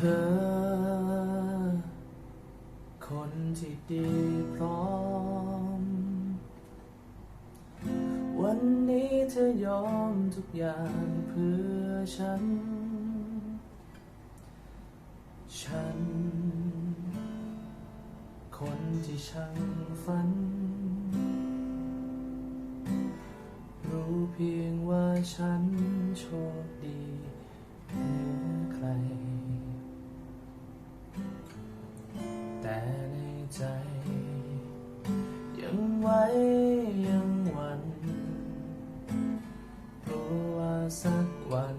ธอ คนที่ดีพร้อม วันนี้เธอยอมทุกอย่างเพื่อฉัน ฉัน คนที่ช่างฝัน รู้เพียงว่าฉันโชคดีเหนือใคร ใจ ยังไว้ยังหวันกลัวว่าสักวัน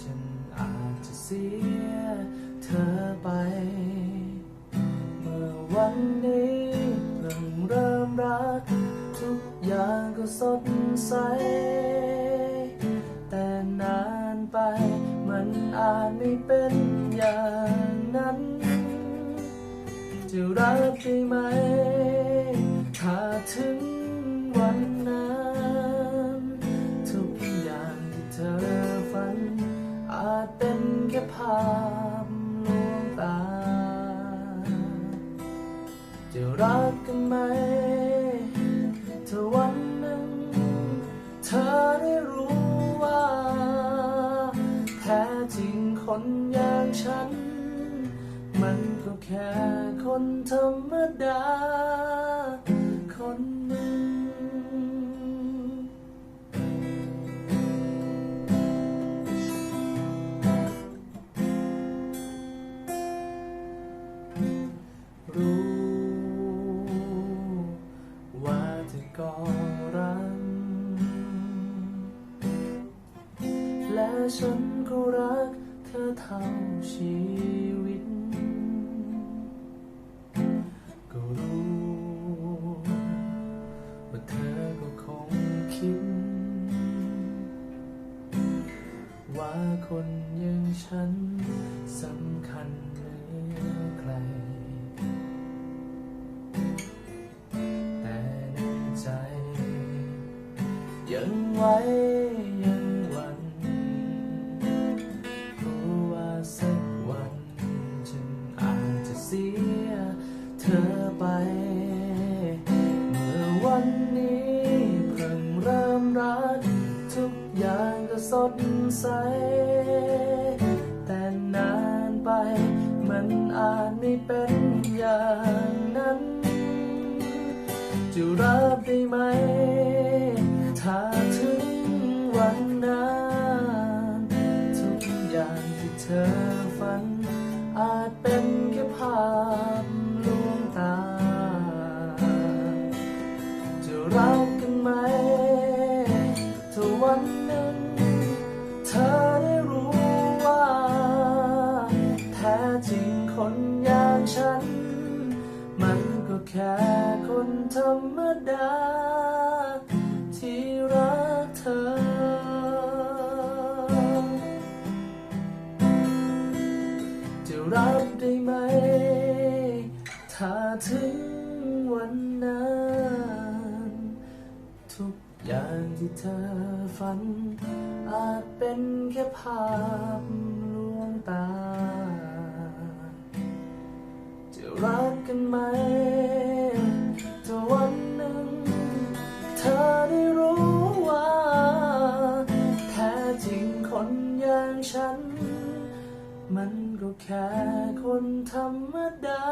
ฉันอาจจะเสียเธอไป เมื่อวันนี้เพิ่งเริ่มรัก ทุกอย่างก็สดใส แต่นานไปมันอาจไม่เป็นอย่าง จะรักได้ไหม ถ้าถึงวันนั้นทุกอย่างที่เธอฝัน อาจเป็นแค่ภาพลวงตา จะรักกันไหมถ้าวันหนึ่งเธอได้รู้ว่า แท้จริงคนอย่างฉัน มันก็แค่ คนธรรมดา คนหนึ่ง รู้ ว่าเธอก็รักและฉันก็รักเธอเท่าชีวิต ไว้ยังหวันรู้ว่าสักวันฉันอาจจะเสียเธอไป เมื่อวันนี้เพิ่งเริ่มรัก ทุกอย่างก็สดใส แต่นานไปมันอาจไม่เป็นอย่างนั้น จะรับได้ไหม ภาพลวงตา จะรักกันไหมถ้าวันหนึ่งเธอได้รู้ว่า แท้จริงคนอย่างฉัน มันก็แค่คนธรรมดา ถ้าถึงวันนั้น ทุกอย่างที่เธอฝัน อาจเป็นแค่ภาพลวงตา จะรักกันไหมถ้าวันหนึ่ง เธอได้รู้ว่า แท้จริงคนอย่างฉัน มันก็แค่คนธรรมดา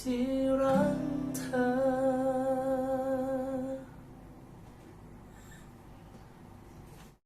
ที่รักเธอ